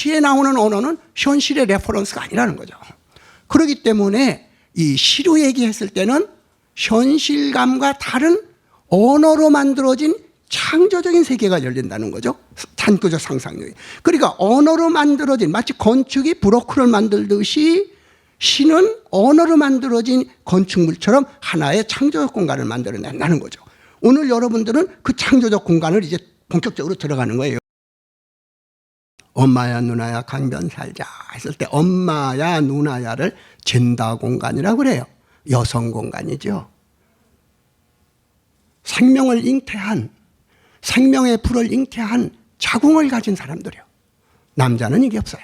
시에 나오는 언어는 현실의 레퍼런스가 아니라는 거죠. 그렇기 때문에 이 시로 얘기했을 때는 현실감과 다른 언어로 만들어진 창조적인 세계가 열린다는 거죠. 단교적 상상력이. 그러니까 언어로 만들어진 마치 건축이 브로크를 만들듯이 시는 언어로 만들어진 건축물처럼 하나의 창조적 공간을 만들어낸다는 거죠. 오늘 여러분들은 그 창조적 공간을 이제 본격적으로 들어가는 거예요. 엄마야 누나야 강변 살자 했을 때 엄마야 누나야를 젠더 공간이라고 그래요. 여성 공간이죠. 생명을 잉태한 생명의 불을 잉태한 자궁을 가진 사람들이요. 남자는 이게 없어요.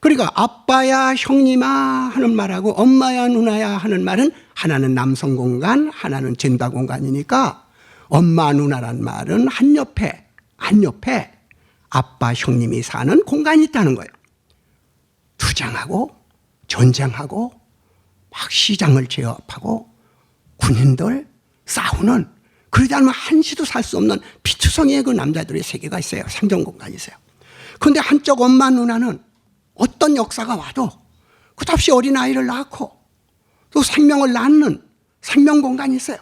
그러니까 아빠야 형님아 하는 말하고 엄마야 누나야 하는 말은 하나는 남성 공간, 하나는 젠더 공간이니까 엄마 누나란 말은 한 옆에 한 옆에 아빠 형님이 사는 공간이 있다는 거예요. 투쟁하고 전쟁하고 막 시장을 제압하고 군인들 싸우는 그러지 않으면 한시도 살 수 없는 피투성이의 그 남자들의 세계가 있어요. 상정 공간이 있어요. 그런데 한쪽 엄마 누나는 어떤 역사가 와도 끝없이 어린아이를 낳고 또 생명을 낳는 생명 공간이 있어요.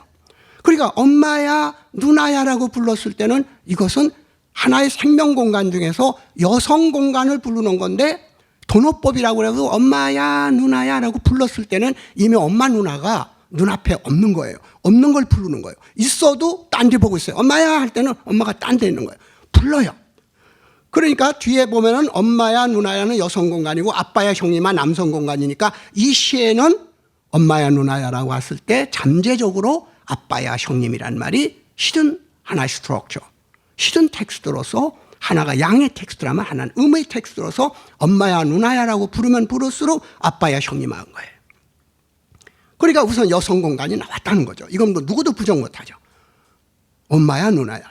그러니까 엄마야 누나야라고 불렀을 때는 이것은 하나의 생명 공간 중에서 여성 공간을 부르는 건데 돈어법이라고 해서 엄마야 누나야라고 불렀을 때는 이미 엄마 누나가 눈앞에 없는 거예요. 없는 걸 부르는 거예요. 있어도 딴 데 보고 있어요. 엄마야 할 때는 엄마가 딴 데 있는 거예요. 불러요. 그러니까 뒤에 보면은 엄마야 누나야는 여성 공간이고 아빠야 형님아 남성 공간이니까 이 시에는 엄마야 누나야라고 했을 때 잠재적으로 아빠야 형님이란 말이 히든 하나의 스트럭처, 히든 텍스트로서 하나가 양의 텍스트라면 하나는 음의 텍스트로서 엄마야 누나야라고 부르면 부를수록 아빠야 형님아 한 거예요. 그러니까 우선 여성 공간이 나왔다는 거죠. 이건 뭐 누구도 부정 못하죠. 엄마야 누나야.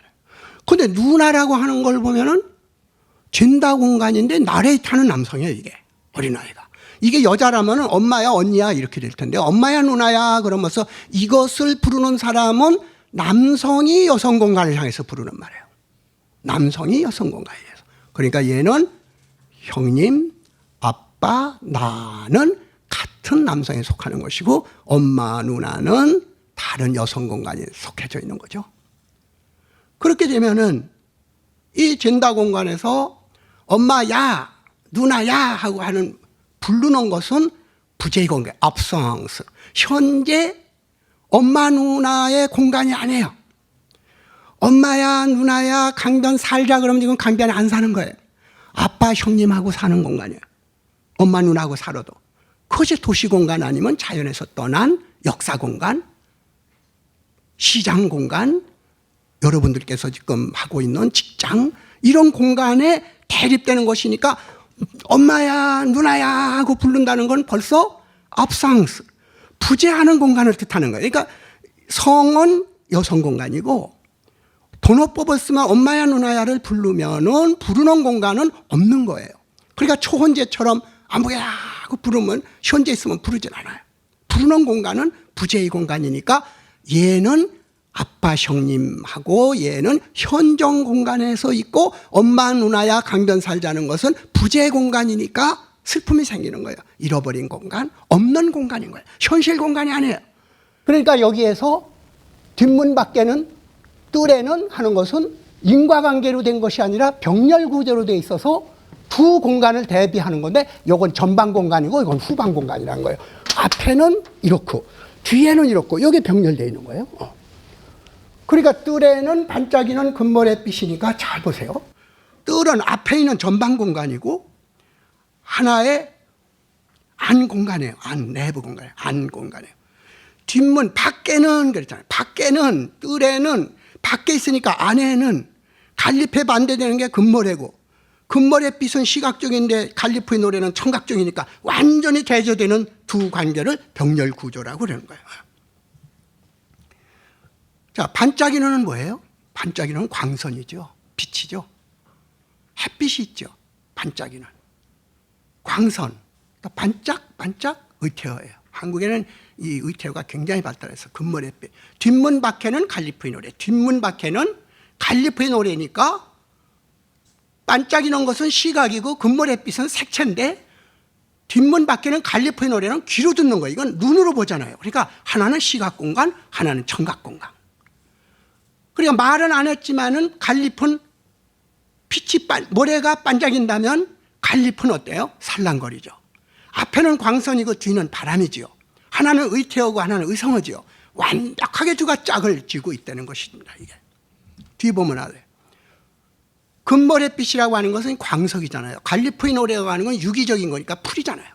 근데 누나라고 하는 걸 보면은 젠더 공간인데 나레이트하는 남성이에요 이게 어린아이가. 이게 여자라면 엄마야 언니야 이렇게 될 텐데 엄마야 누나야 그러면서 이것을 부르는 사람은 남성이 여성 공간을 향해서 부르는 말이에요. 남성이 여성 공간에 대해서. 그러니까 얘는 형님, 아빠, 나는 같은 남성에 속하는 것이고 엄마, 누나는 다른 여성 공간에 속해져 있는 거죠. 그렇게 되면은 이 젠더 공간에서 엄마 야 누나 야 하고 하는 부르는 것은 부재의 공간, absence. 현재 엄마 누나의 공간이 아니에요. 엄마야 누나야 강변 살자 그러면 이건 강변에 안 사는 거예요. 아빠 형님하고 사는 공간이에요. 엄마 누나하고 살아도. 그것이 도시 공간 아니면 자연에서 떠난 역사 공간, 시장 공간, 여러분들께서 지금 하고 있는 직장 이런 공간에 대립되는 것이니까 엄마야 누나야 하고 부른다는 건 벌써 absence 부재하는 공간을 뜻하는 거예요. 그러니까 성은 여성 공간이고 돈어법을 쓰면 엄마야 누나야를 부르면은 부르는 공간은 없는 거예요. 그러니까 초혼제처럼 아무야 하고 부르면 현재 있으면 부르진 않아요. 부르는 공간은 부재의 공간이니까 얘는 아빠 형님하고 얘는 현정 공간에서 있고 엄마 누나야 강변 살자는 것은 부재 공간이니까 슬픔이 생기는 거예요. 잃어버린 공간, 없는 공간인 거예요. 현실 공간이 아니에요. 그러니까 여기에서 뒷문 밖에는 뜰에는 하는 것은 인과관계로 된 것이 아니라 병렬 구조로 돼 있어서 두 공간을 대비하는 건데 요건 전방 공간이고 이건 후방 공간이라는 거예요. 앞에는 이렇고 뒤에는 이렇고 여기 병렬되어 있는 거예요. 어. 그러니까 뜰에는 반짝이는 금모래빛이니까 잘 보세요. 뜰은 앞에 있는 전방 공간이고 하나의 안 공간이에요. 안 내부 공간이에요. 안 공간이에요. 뒷문 밖에는 그랬잖아요. 밖에는 뜰에는 밖에 있으니까 안에는 갈리페 반대되는 게 금모래고 금모래빛은 시각적인데 갈리프의 노래는 청각적이니까 완전히 대조되는 두 관계를 병렬 구조라고 그러는 거예요. 자, 반짝이는 뭐예요? 반짝이는 광선이죠. 빛이죠. 햇빛이 있죠. 반짝이는. 광선. 반짝, 반짝 의태어예요. 한국에는 이 의태어가 굉장히 발달해서 금머리빛. 뒷문 밖에는 갈리프의 노래. 뒷문 밖에는 갈리프의 노래니까 반짝이는 것은 시각이고 금모래빛은 색채인데 뒷문 밖에는 갈리포의 노래는 귀로 듣는 거예요. 이건 눈으로 보잖아요. 그러니까 하나는 시각 공간, 하나는 청각 공간. 그러니까 말은 안 했지만은 갈리폰 빛이 반, 모래가 반짝인다면 갈리폰 어때요? 살랑거리죠. 앞에는 광선이고 뒤는 바람이지요. 하나는 의태어고 하나는 의성어지요. 완벽하게 두가 짝을 쥐고 있다는 것입니다. 이게 뒤 보면 알아요. 금모래빛이라고 하는 것은 광석이잖아요. 갈리포인 오래라고 하는 건 유기적인 거니까 풀이잖아요.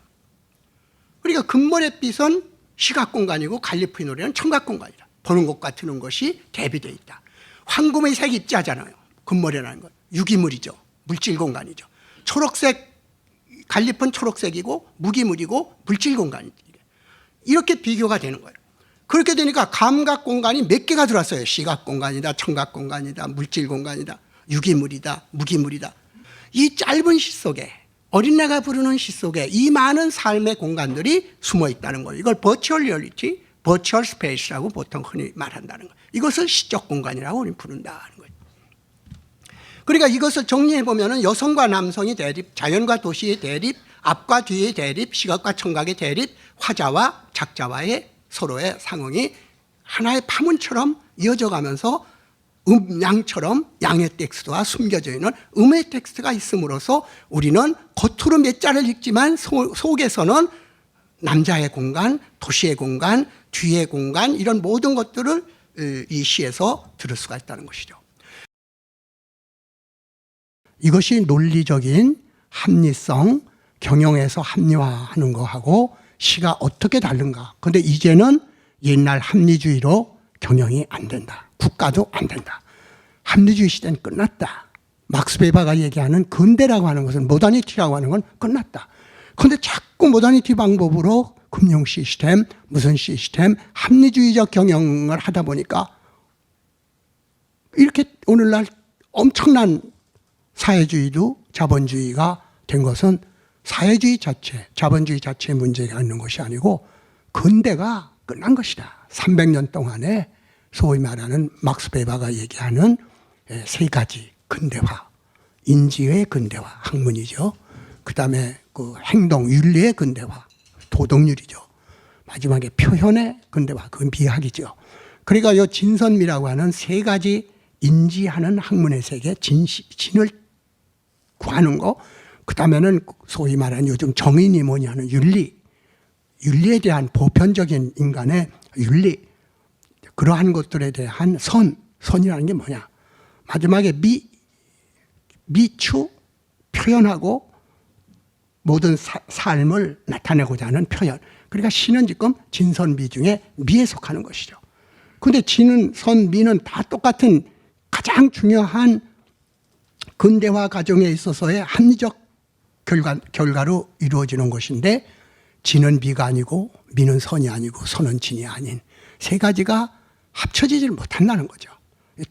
그러니까 금모래빛은 시각 공간이고 갈리포인 오래는 청각 공간이다. 보는 것과 듣는 것이 대비되어 있다. 황금의 색 입자잖아요. 금모래라는 건 유기물이죠. 물질 공간이죠. 초록색 갈리폰 초록색이고 무기물이고 물질 공간이죠. 이렇게 비교가 되는 거예요. 그렇게 되니까 감각 공간이 몇 개가 들어왔어요. 시각 공간이다, 청각 공간이다, 물질 공간이다, 유기물이다, 무기물이다. 이 짧은 시 속에 어린애가 부르는 시 속에 이 많은 삶의 공간들이 숨어 있다는 거예요. 이걸 버추얼 리얼리티, 버추얼 스페이스라고 보통 흔히 말한다는 거예요. 이것을 시적 공간이라고 우리는 거예요. 그러니까 이것을 정리해 보면은 여성과 남성의 대립, 자연과 도시의 대립, 앞과 뒤의 대립, 시각과 청각의 대립, 화자와 작자와의 서로의 상응이 하나의 파문처럼 이어져 가면서 음양처럼 양의 텍스트와 숨겨져 있는 음의 텍스트가 있음으로써 우리는 겉으로 몇 자를 읽지만 소, 속에서는 남자의 공간, 도시의 공간, 뒤의 공간 이런 모든 것들을 이 시에서 들을 수가 있다는 것이죠. 이것이 논리적인 합리성, 경영에서 합리화하는 거하고 시가 어떻게 다른가. 근데 이제는 옛날 합리주의로 경영이 안 된다. 국가도 안 된다. 합리주의 시대는 끝났다. 막스 베바가 얘기하는 근대라고 하는 것은 모더니티라고 하는 건 끝났다. 근데 자꾸 모더니티 방법으로 금융 시스템, 무슨 시스템, 합리주의적 경영을 하다 보니까 이렇게 오늘날 엄청난 사회주의도 자본주의가 된 것은 사회주의 자체, 자본주의 자체의 문제가 있는 것이 아니고 근대가 끝난 것이다. 300년 동안에 소위 말하는 막스 베바가 얘기하는 예, 세 가지 근대화, 인지의 근대화, 학문이죠. 그 다음에 그 행동, 윤리의 근대화, 도덕률이죠. 마지막에 표현의 근대화, 그건 비학이죠. 그러니까 이 진선미라고 하는 세 가지 인지하는 학문의 세계, 진시, 진을 구하는 거, 그 다음에는 소위 말하는 요즘 정인이 뭐냐 하는 윤리, 윤리에 대한 보편적인 인간의 윤리, 그러한 것들에 대한 선, 선이라는 게 뭐냐. 마지막에 미, 미추, 표현하고 모든 사, 삶을 나타내고자 하는 표현. 그러니까 시는 지금 진선미 중에 미에 속하는 것이죠. 근데 진은, 선, 미는 다 똑같은 가장 중요한 근대화 과정에 있어서의 합리적 결과, 결과로 이루어지는 것인데 진은 미가 아니고 미는 선이 아니고 선은 진이 아닌 세 가지가 합쳐지질 못한다는 거죠.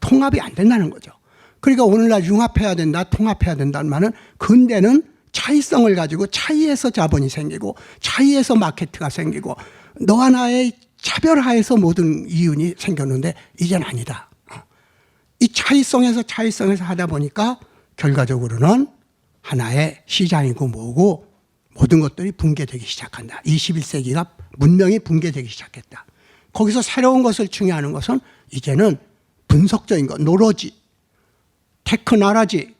통합이 안 된다는 거죠. 그러니까 오늘날 융합해야 된다, 통합해야 된다는 말은 근대는 차이성을 가지고 차이에서 자본이 생기고 차이에서 마케트가 생기고 너와 나의 차별화에서 모든 이윤이 생겼는데 이젠 아니다. 이 차이성에서 차이성에서 하다 보니까 결과적으로는 하나의 시장이고 뭐고 모든 것들이 붕괴되기 시작한다. 21세기가 문명이 붕괴되기 시작했다. 거기서 새로운 것을 중요하는 것은 이제는 분석적인 것, 노로지, 테크노라지,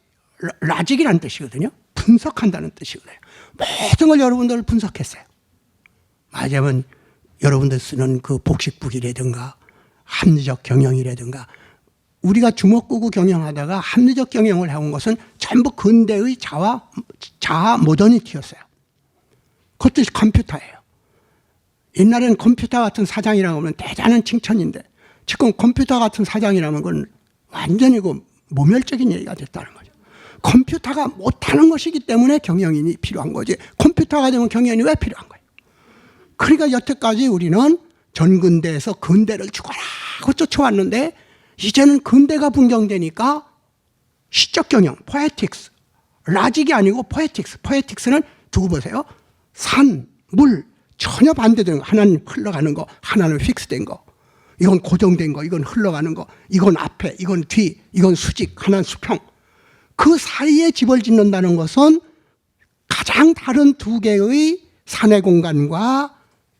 라직이라는 뜻이거든요. 분석한다는 뜻이거든요. 모든 걸 여러분들 분석했어요. 맞으면 여러분들 쓰는 그 복식북이라든가 합리적 경영이라든가 우리가 주먹구구 경영하다가 합리적 경영을 해온 것은 전부 근대의 자화, 자아 모더니티였어요. 그것도 컴퓨터예요. 옛날에는 컴퓨터 같은 사장이라고 하면 대단한 칭찬인데 지금 컴퓨터 같은 사장이라는 건 완전히 그 모멸적인 얘기가 됐다는 거죠. 컴퓨터가 못하는 것이기 때문에 경영인이 필요한 거지. 컴퓨터가 되면 경영인이 왜 필요한 거예요? 그러니까 여태까지 우리는 전근대에서 근대를 죽어라 고 쫓아왔는데 이제는 근대가 분경되니까 시적 경영, 포에틱스, 라직이 아니고 포에틱스. 포에틱스는 두고 보세요. 산, 물, 전혀 반대되는 거. 하나는 흘러가는 거, 하나는 픽스된 거. 이건 고정된 거, 이건 흘러가는 거, 이건 앞에, 이건 뒤, 이건 수직, 하나는 수평. 그 사이에 집을 짓는다는 것은 가장 다른 두 개의 산의 공간과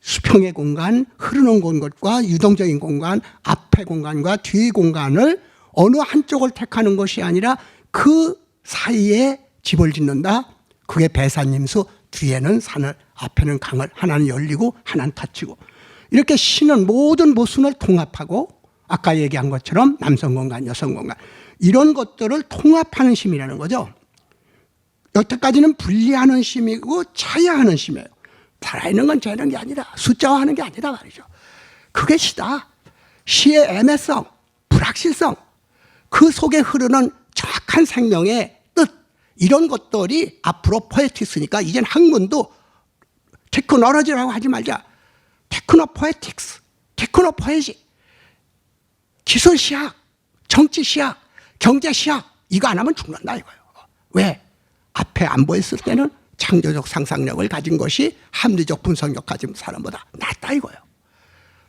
수평의 공간, 흐르는 공간과 유동적인 공간, 앞의 공간과 뒤의 공간을 어느 한쪽을 택하는 것이 아니라 그 사이에 집을 짓는다. 그게 배산임수 뒤에는 산을 앞에는 강을 하나는 열리고 하나는 닫히고 이렇게 신은 모든 모순을 통합하고 아까 얘기한 것처럼 남성 공간, 여성 공간 이런 것들을 통합하는 심이라는 거죠. 여태까지는 분리하는 심이고 차이하는 심이에요. 살아있는 건 재는 게 아니라 숫자화하는 게 아니라 말이죠. 그게 시다. 시의 애매성, 불확실성, 그 속에 흐르는 정확한 생명의 뜻 이런 것들이 앞으로 포에티스니까 이젠 학문도 테크놀로지라고 하지 말자. 테크노 포에틱스, 테크노 포에지, 기술 시학, 정치 시학, 경제 시학 이거 안 하면 죽는다 이거예요. 왜? 앞에 안 보였을 때는 창조적 상상력을 가진 것이 합리적 분석력 가진 사람보다 낫다 이거예요.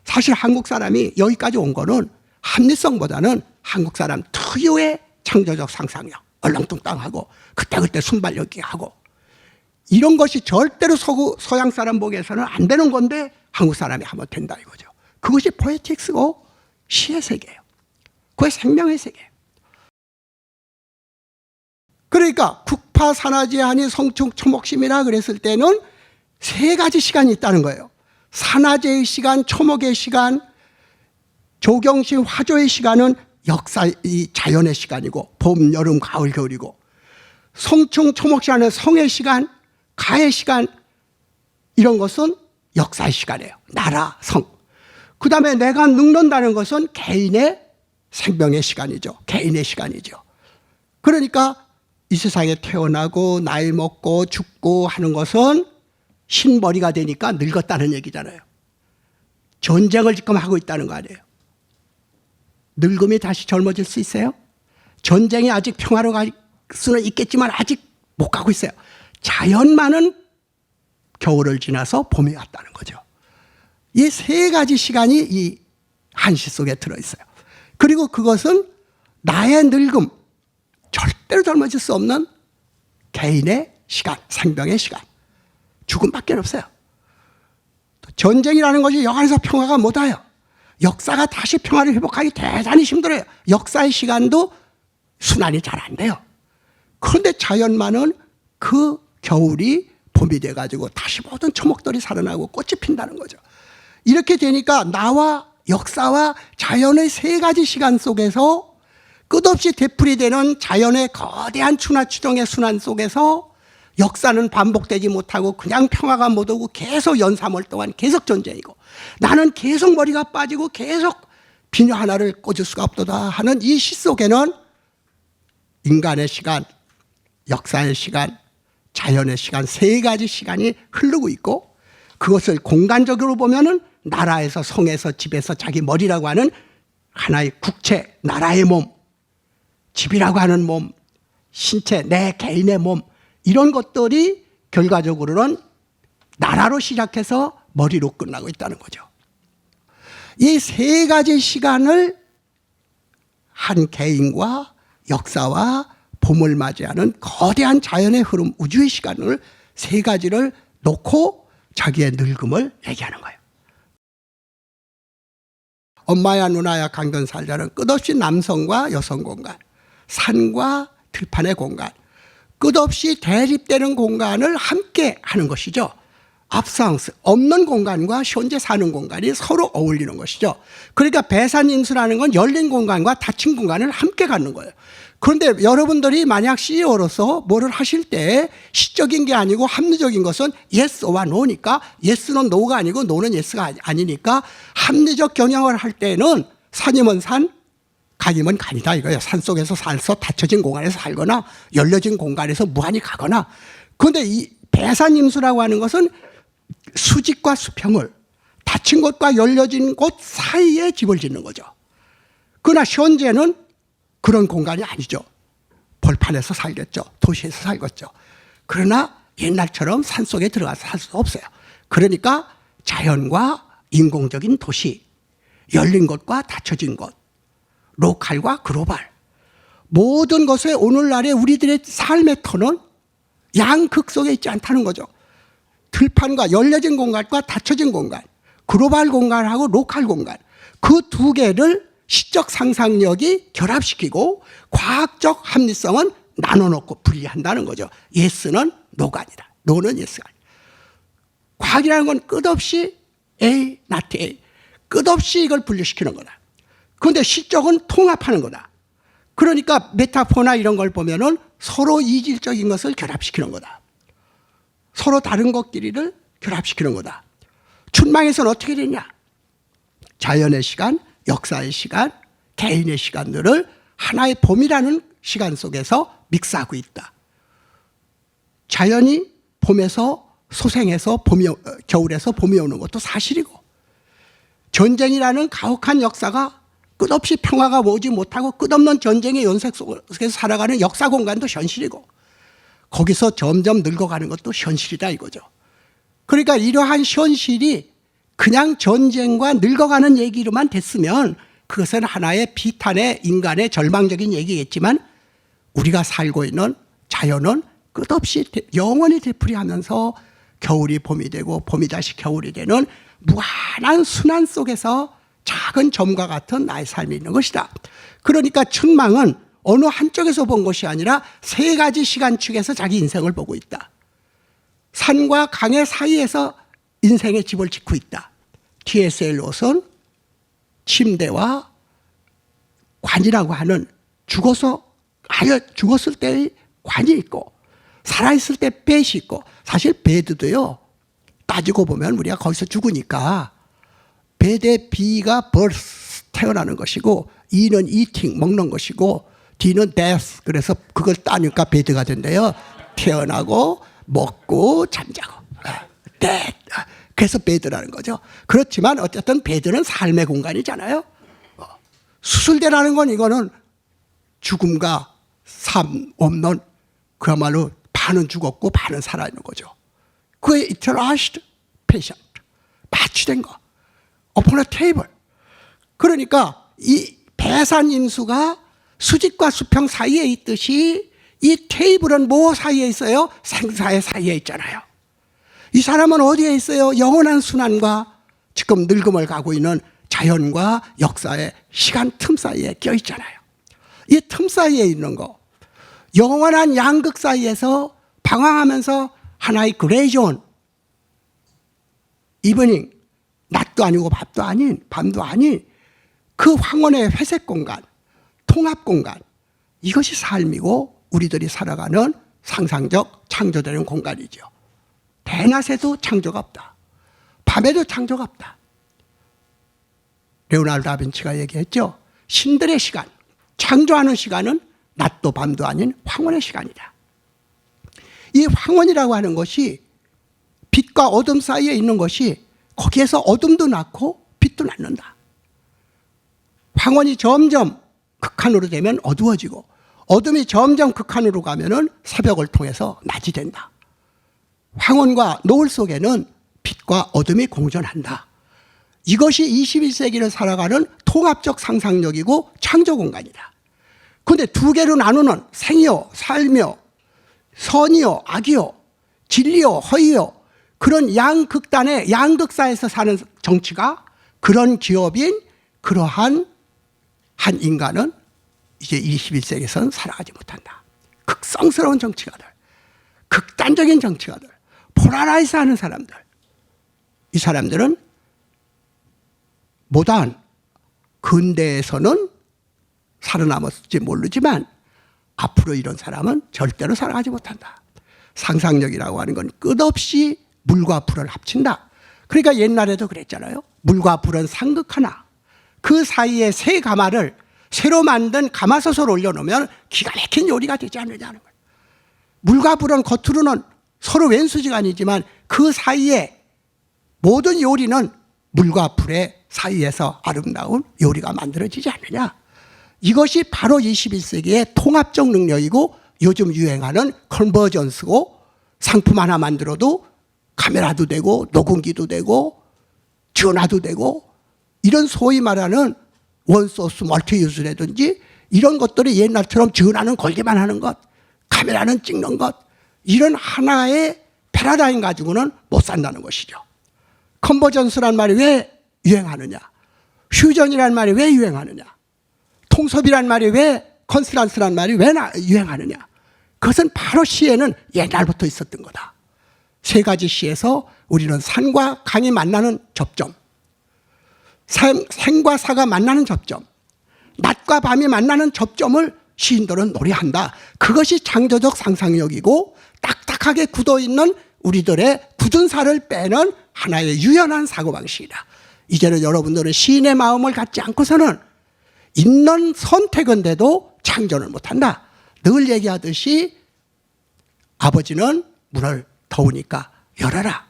사실 한국 사람이 여기까지 온 거는 합리성보다는 한국 사람 특유의 창조적 상상력, 얼렁뚱땅하고 그때그때 순발력이 하고 이런 것이 절대로 서, 서양 사람 보기에서는 안 되는 건데 한국 사람이 하면 된다 이거죠. 그것이 포에틱스고 시의 세계예요. 그게 생명의 세계예요. 그러니까 국파 아니 성충 초목심이라 그랬을 때는 세 가지 시간이 있다는 거예요. 산화제의 시간, 초목의 시간, 조경신 화조의 시간은 역사 이 자연의 시간이고 봄, 여름, 가을, 겨울이고 성충 초목 시간은 성의 시간, 가의 시간 이런 것은 역사의 시간이에요. 나라, 성. 그 다음에 내가 늙는다는 것은 개인의 생명의 시간이죠. 개인의 시간이죠. 그러니까 이 세상에 태어나고 나이 먹고 죽고 하는 것은 흰머리가 되니까 늙었다는 얘기잖아요. 전쟁을 지금 하고 있다는 거 아니에요. 늙음이 다시 젊어질 수 있어요? 전쟁이 아직 평화로 갈 수는 있겠지만 아직 못 가고 있어요. 자연만은 겨울을 지나서 봄이 왔다는 거죠. 이 세 가지 시간이 이 한시 속에 들어있어요. 그리고 그것은 나의 늙음, 절대로 젊어질 수 없는 개인의 시간, 생명의 시간, 죽음밖에 없어요. 전쟁이라는 것이 영안에서 평화가 못 와요. 역사가 다시 평화를 회복하기 대단히 힘들어요. 역사의 시간도 순환이 잘 안 돼요. 그런데 자연만은 그 겨울이 봄이 돼가지고 다시 모든 초목들이 살아나고 꽃이 핀다는 거죠. 이렇게 되니까 나와 역사와 자연의 세 가지 시간 속에서 끝없이 되풀이되는 자연의 거대한 추나추동의 순환 속에서 역사는 반복되지 못하고 그냥 평화가 못 오고 계속 연 3월 동안 계속 전쟁이고 나는 계속 머리가 빠지고 계속 비녀 하나를 꽂을 수가 없도다 하는 이 시 속에는 인간의 시간, 역사의 시간, 자연의 시간 세 가지 시간이 흐르고 있고 그것을 공간적으로 보면은 나라에서 성에서 집에서 자기 머리라고 하는 하나의 국체, 나라의 몸, 집이라고 하는 몸, 신체, 내 개인의 몸 이런 것들이 결과적으로는 나라로 시작해서 머리로 끝나고 있다는 거죠. 이 세 가지 시간을 한 개인과 역사와 봄을 맞이하는 거대한 자연의 흐름, 우주의 시간을 세 가지를 놓고 자기의 늙음을 얘기하는 거예요. 엄마야 누나야 강변 살자는 끝없이 남성과 여성 공간, 산과 들판의 공간, 끝없이 대립되는 공간을 함께 하는 것이죠. 압상스 없는 공간과 현재 사는 공간이 서로 어울리는 것이죠. 그러니까 배산임수라는 건 열린 공간과 닫힌 공간을 함께 갖는 거예요. 그런데 여러분들이 만약 CEO로서 뭐를 하실 때 시적인 게 아니고 합리적인 것은 yes와 no니까 yes는 no가 아니고 no는 yes가 아니니까 합리적 경영을 할 때는 산이면 산, 간이면 간이다 이거예요. 산 속에서 살서 닫혀진 공간에서 살거나 열려진 공간에서 무한히 가거나. 그런데 이 배산임수라고 하는 것은 수직과 수평을 닫힌 곳과 열려진 곳 사이에 집을 짓는 거죠. 그러나 현재는 그런 공간이 아니죠. 벌판에서 살겠죠. 도시에서 살겠죠. 그러나 옛날처럼 산 속에 들어가서 살 수 없어요. 그러니까 자연과 인공적인 도시, 열린 곳과 닫혀진 곳, 로컬과 글로벌, 모든 것에 오늘날의 우리들의 삶의 터는 양극 속에 있지 않다는 거죠. 들판과 열려진 공간과 닫혀진 공간, 글로벌 공간하고 로컬 공간 그 두 개를 시적 상상력이 결합시키고 과학적 합리성은 나눠놓고 분리한다는 거죠. 예스는 노가 아니라 노는 예스가 아니라 과학이라는 건 끝없이 A, not A 끝없이 이걸 분류시키는 거다. 그런데 시적은 통합하는 거다. 그러니까 메타포나 이런 걸 보면은 서로 이질적인 것을 결합시키는 거다. 서로 다른 것끼리를 결합시키는 거다. 춘망에서는 어떻게 됐냐? 자연의 시간, 역사의 시간, 개인의 시간들을 하나의 봄이라는 시간 속에서 믹스하고 있다. 자연이 봄에서 소생해서 봄이 오- 어, 겨울에서 봄이 오는 것도 사실이고 전쟁이라는 가혹한 역사가 끝없이 평화가 오지 못하고 끝없는 전쟁의 연색 속에서 살아가는 역사 공간도 현실이고 거기서 점점 늙어가는 것도 현실이다 이거죠. 그러니까 이러한 현실이 그냥 전쟁과 늙어가는 얘기로만 됐으면 그것은 하나의 비탄의 인간의 절망적인 얘기겠지만 우리가 살고 있는 자연은 끝없이 되- 영원히 되풀이하면서 겨울이 봄이 되고 봄이 다시 겨울이 되는 무한한 순환 속에서 작은 점과 같은 나의 삶이 있는 것이다. 그러니까 천망은 어느 한쪽에서 본 것이 아니라 세 가지 시간 축에서 자기 인생을 보고 있다. 산과 강의 사이에서 인생의 집을 짓고 있다. TSL 옷은 침대와 관이라고 하는 죽어서 아예 죽었을 때의 관이 있고 살아있을 때 뱃이 있고 사실 베드도요 따지고 보면 우리가 거기서 죽으니까 베드의 B가 birth 태어나는 것이고 E는 eating 먹는 것이고 D는 death. 그래서 그걸 따니까 베드가 된대요. 태어나고 먹고 잠자고. 아, death. 아, 그래서 베드라는 거죠. 그렇지만 어쨌든 베드는 삶의 공간이잖아요. 어, 수술대라는 건 이거는 죽음과 삶 없는 그야말로 반은 죽었고 반은 살아있는 거죠. 그의 이터라시드 페이션트 마취된 거 upon a table 그러니까 이 배산 임수가 수직과 수평 사이에 있듯이 이 테이블은 뭐 사이에 있어요? 생사의 사이에 있잖아요. 이 사람은 어디에 있어요? 영원한 순환과 지금 늙음을 가고 있는 자연과 역사의 시간 틈 사이에 껴 있잖아요. 이 틈 사이에 있는 거 영원한 양극 사이에서 방황하면서 하나의 그레이존 이브닝 낮도 아니고 밥도 아닌 밤도 아닌 그 황혼의 회색 공간 통합 공간 이것이 삶이고 우리들이 살아가는 상상적 창조되는 공간이죠. 대낮에도 창조가 없다. 밤에도 창조가 없다. 레오나르도 다빈치가 얘기했죠. 신들의 시간, 창조하는 시간은 낮도 밤도 아닌 황혼의 시간이다. 이 황혼이라고 하는 것이 빛과 어둠 사이에 있는 것이 거기에서 어둠도 낳고 빛도 낳는다. 황혼이 점점 극한으로 되면 어두워지고 어둠이 점점 극한으로 가면은 새벽을 통해서 낮이 된다. 황혼과 노을 속에는 빛과 어둠이 공존한다. 이것이 21세기를 살아가는 통합적 상상력이고 창조 공간이다. 근데 두 개로 나누는 생이요, 삶이요, 선이요, 악이요, 진리요, 허위요, 그런 양극단의 양극사에서 사는 정치가 그런 기업인 그러한 한 인간은 이제 21세기에서는 살아가지 못한다. 극성스러운 정치가들, 극단적인 정치가들, 포라라이즈 하는 사람들. 이 사람들은 모단 근대에서는 살아남았을지 모르지만 앞으로 이런 사람은 절대로 살아가지 못한다. 상상력이라고 하는 건 끝없이 물과 불을 합친다. 그러니까 옛날에도 그랬잖아요. 물과 불은 상극하나 그 사이에 새 가마를 새로 만든 가마솥을 올려놓으면 기가 막힌 요리가 되지 않느냐는 거예요. 물과 불은 겉으로는 서로 왼수지간이지만 그 사이에 모든 요리는 물과 불의 사이에서 아름다운 요리가 만들어지지 않느냐. 이것이 바로 21세기의 통합적 능력이고 요즘 유행하는 컨버전스고 상품 하나 만들어도 카메라도 되고 녹음기도 되고 전화도 되고 이런 소위 말하는 원소스 멀티유즈라든지 이런 것들이 옛날처럼 전화는 걸기만 하는 것, 카메라는 찍는 것, 이런 하나의 패러다임 가지고는 못 산다는 것이죠. 컨버전스란 말이 왜 유행하느냐? 퓨전이란 말이 왜 유행하느냐? 통섭이란 말이 왜 컨스란스란 말이 왜 나- 유행하느냐? 그것은 바로 시에는 옛날부터 있었던 거다. 세 가지 시에서 우리는 산과 강이 만나는 접점, 생, 생과 사가 만나는 접점, 낮과 밤이 만나는 접점을 시인들은 노래한다. 그것이 창조적 상상력이고 딱딱하게 굳어 있는 우리들의 굳은 살을 빼는 하나의 유연한 사고방식이다. 이제는 여러분들은 시인의 마음을 갖지 않고서는 있는 선택은 돼도 창조를 못한다. 늘 얘기하듯이 아버지는 문을 더우니까 열어라.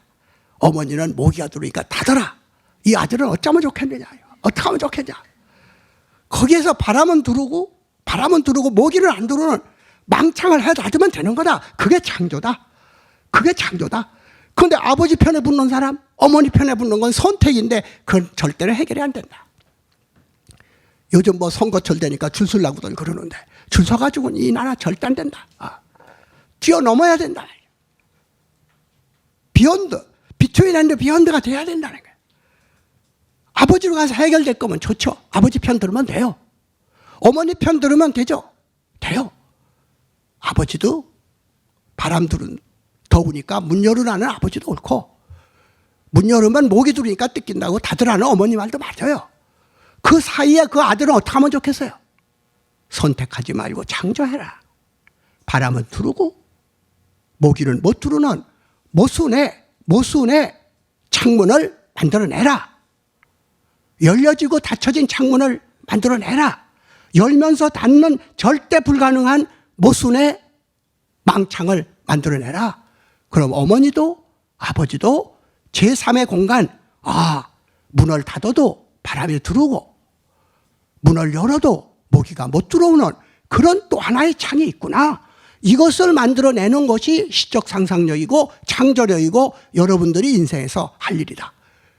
어머니는 모기가 들어오니까 닫아라. 이 아들은 어쩌면 좋겠느냐. 어떻게 하면 좋겠냐. 거기에서 바람은 들어오고 바람은 들어오고 모기는 안 들어오는 망창을 해 놔두면 되는 거다. 그게 창조다. 그게 창조다. 그런데 아버지 편에 붙는 사람, 어머니 편에 붙는 건 선택인데 그건 절대로 해결이 안 된다. 요즘 뭐 선거철 되니까 줄 서려고들 그러는데 줄 서가지고는 이 나라 절대 안 된다. 아, 뛰어넘어야 된다. 비욘드, 비트윈 앤드 비욘드가 돼야 된다는 거예요. 아버지로 가서 해결될 거면 좋죠. 아버지 편 들으면 돼요. 어머니 편 들으면 되죠. 돼요. 아버지도 바람 들은 더우니까 문 열으라는 아버지도 옳고 문 열으면 모기 들으니까 뜯긴다고 닫으라는 어머니 말도 맞아요. 그 사이에 그 아들은 어떻게 하면 좋겠어요? 선택하지 말고 창조해라. 바람은 두르고 모기는 못 두르는 모순의 모순의 창문을 만들어내라. 열려지고 닫혀진 창문을 만들어내라. 열면서 닫는 절대 불가능한 모순의 망창을 만들어내라. 그럼 어머니도 아버지도 제3의 공간, 아, 문을 닫아도 바람이 들어오고, 문을 열어도 모기가 못 들어오는 그런 또 하나의 창이 있구나. 이것을 만들어내는 것이 시적 상상력이고 창조력이고 여러분들이 인생에서 할 일이다.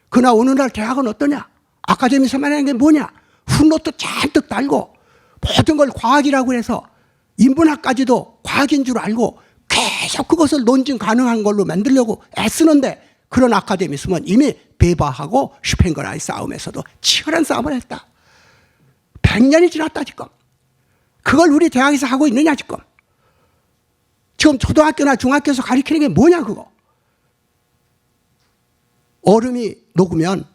그러나 오늘날 대학은 어떠냐? 아카데미에서만 하는 게 뭐냐? 훗노트 잔뜩 달고 모든 걸 과학이라고 해서 인문학까지도 과학인 줄 알고 계속 그것을 논증 가능한 걸로 만들려고 애쓰는데 그런 아카데미 있으면 이미 베바하고 슈펜거라의 싸움에서도 치열한 싸움을 했다. 100년이 지났다 지금. 그걸 우리 대학에서 하고 있느냐 지금. 지금 초등학교나 중학교에서 가르치는 게 뭐냐 그거. 얼음이 녹으면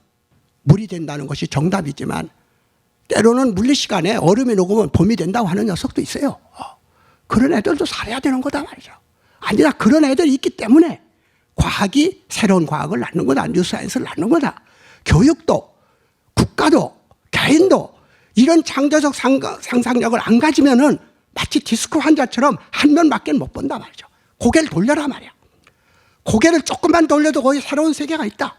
물이 된다는 것이 정답이지만 때로는 물리 시간에 얼음이 녹으면 봄이 된다고 하는 녀석도 있어요. 어, 그런 애들도 살아야 되는 거다 말이죠. 아니라 그런 애들이 있기 때문에 과학이 새로운 과학을 낳는 거다. 뉴사이언스를 낳는 거다. 교육도 국가도 개인도 이런 창조적 상상력을 안 가지면은 마치 디스크 환자처럼 한 면밖에 못 본다 말이죠. 고개를 돌려라 말이야. 고개를 조금만 돌려도 거기 새로운 세계가 있다.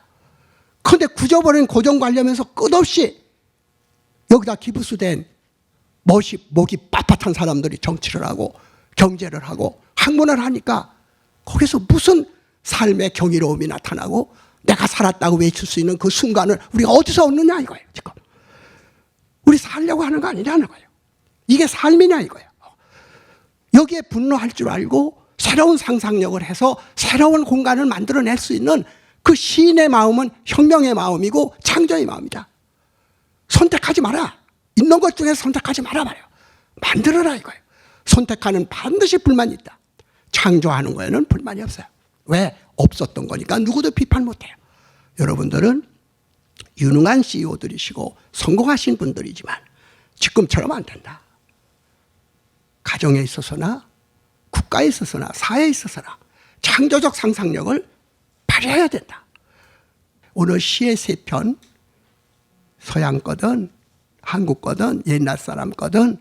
그런데 굳어버린 고정 관념에서 끝없이 여기다 기부수된 멋이, 목이 빳빳한 사람들이 정치를 하고 경제를 하고 학문을 하니까 거기서 무슨 삶의 경이로움이 나타나고 내가 살았다고 외칠 수 있는 그 순간을 우리가 어디서 얻느냐 이거예요, 지금. 우리 살려고 하는 거 아니냐는 거예요. 이게 삶이냐 이거예요. 여기에 분노할 줄 알고 새로운 상상력을 해서 새로운 공간을 만들어낼 수 있는 그 시인의 마음은 혁명의 마음이고 창조의 마음이다. 선택하지 마라. 있는 것 중에 선택하지 마라 말이에요. 만들어라 이거예요. 선택하는 반드시 불만이 있다. 창조하는 거에는 불만이 없어요. 왜? 없었던 거니까 누구도 비판 못해요. 여러분들은 유능한 CEO들이시고 성공하신 분들이지만 지금처럼 안 된다. 가정에 있어서나 국가에 있어서나 사회에 있어서나 창조적 상상력을 발휘해야 된다. 오늘 시의 세 편, 서양 거든 한국 거든 옛날 사람 거든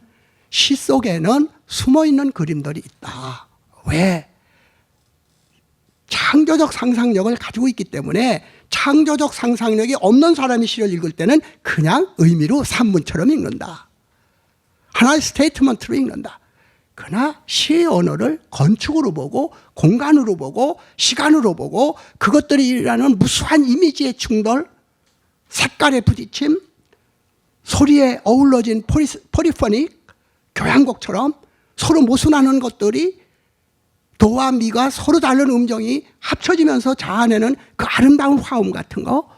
시 속에는 숨어 있는 그림들이 있다. 왜? 창조적 상상력을 가지고 있기 때문에 창조적 상상력이 없는 사람이 시를 읽을 때는 그냥 의미로 산문처럼 읽는다. 하나의 스테이트먼트로 읽는다. 그러나 시의 언어를 건축으로 보고 공간으로 보고 시간으로 보고 그것들이 일하는 무수한 이미지의 충돌, 색깔의 부딪힘, 소리에 어우러진 포리, 포리포닉 교향곡처럼 서로 모순하는 것들이 도와 미가 서로 다른 음정이 합쳐지면서 자아내는 그 아름다운 화음 같은 거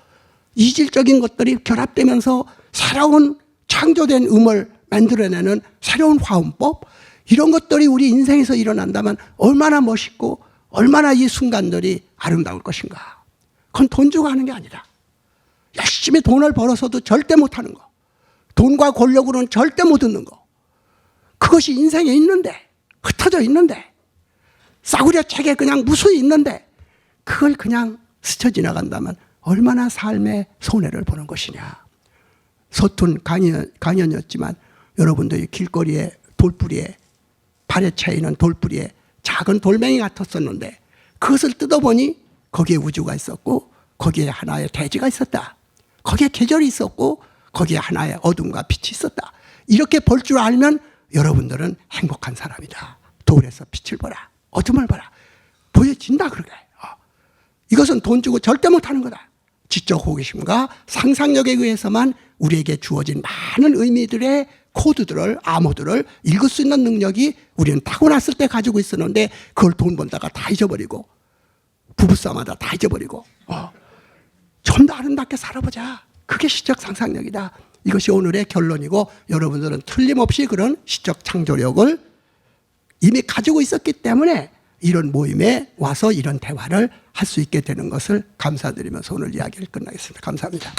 이질적인 것들이 결합되면서 새로운 창조된 음을 만들어내는 새로운 화음법 이런 것들이 우리 인생에서 일어난다면 얼마나 멋있고 얼마나 이 순간들이 아름다울 것인가. 그건 돈 주고 하는 게 아니라 열심히 돈을 벌어서도 절대 못 하는 거. 돈과 권력으로는 절대 못 얻는 거. 그것이 인생에 있는데 흩어져 있는데 싸구려 책에 그냥 무수히 있는데 그걸 그냥 스쳐 지나간다면 얼마나 삶의 손해를 보는 것이냐. 서툰 강연, 강연이었지만 여러분들이 길거리에 돌뿌리에 발에 차이는 돌뿌리에 작은 돌멩이 같았었는데 그것을 뜯어보니 거기에 우주가 있었고 거기에 하나의 대지가 있었다. 거기에 계절이 있었고 거기에 하나의 어둠과 빛이 있었다. 이렇게 볼 줄 알면 여러분들은 행복한 사람이다. 돌에서 빛을 보라. 어둠을 보라. 보여진다 그러게. 어. 이것은 돈 주고 절대 못하는 거다. 지적 호기심과 상상력에 의해서만 우리에게 주어진 많은 의미들의 코드들을 암호들을 읽을 수 있는 능력이 우리는 타고났을 때 가지고 있었는데 그걸 돈 번다가 다 잊어버리고 부부싸움하다 다 잊어버리고 어. 좀 더 아름답게 살아보자. 그게 시적 상상력이다. 이것이 오늘의 결론이고 여러분들은 틀림없이 그런 시적 창조력을 이미 가지고 있었기 때문에 이런 모임에 와서 이런 대화를 할 수 있게 되는 것을 감사드리면서 오늘 이야기를 끝나겠습니다. 감사합니다.